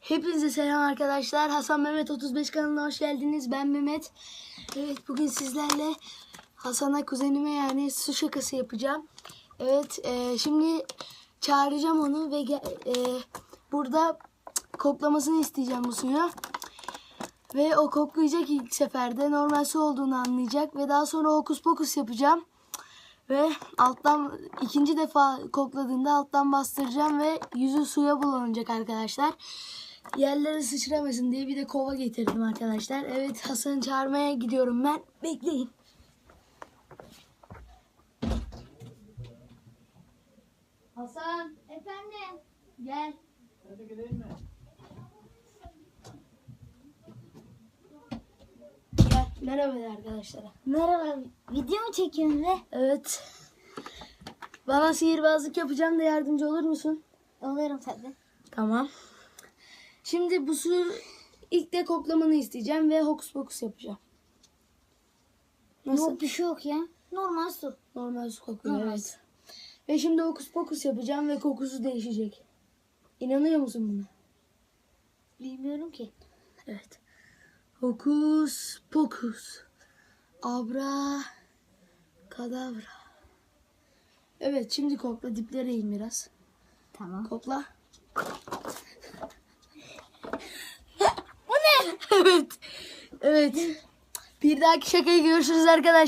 Hepinize selam arkadaşlar. Hasan Mehmet 35 kanalına hoş geldiniz. Ben Mehmet. Evet bugün sizlerle Hasan'a kuzenime yani su şakası yapacağım. Evet e, şimdi çağıracağım onu ve e, burada koklamasını isteyeceğim bu suyu. Ve o koklayacak ilk seferde normal su olduğunu anlayacak ve daha sonra hokus pokus yapacağım. Ve alttan ikinci defa kokladığında alttan bastıracağım ve yüzü suya bulanacak arkadaşlar. Yerlere sıçramasın diye bir de kova getirdim arkadaşlar. Evet Hasan'ı çağırmaya gidiyorum ben. Bekleyin. Hasan Efendim. gel. Gel. Merhaba arkadaşlara. Merhaba. Video mu çekiyorsun be? Evet. Bana sihirbazlık yapacağım da yardımcı olur musun? Olurum tabii. Tamam. Şimdi bu suyu ilk de koklamanı isteyeceğim ve hokus pokus yapacağım. Nasıl? Yok bir şey yok ya. Normal su. Normal su kokuyor Normal evet. Ve şimdi hokus pokus yapacağım ve kokusu değişecek. İnanıyor musun buna? Bilmiyorum ki. Evet. Hokus pokus. Abra kadavra. Evet şimdi kokla diplere in biraz. Tamam. Kokla. Bu ne? Evet. Bir dahaki şakayı görüşürüz arkadaşlar.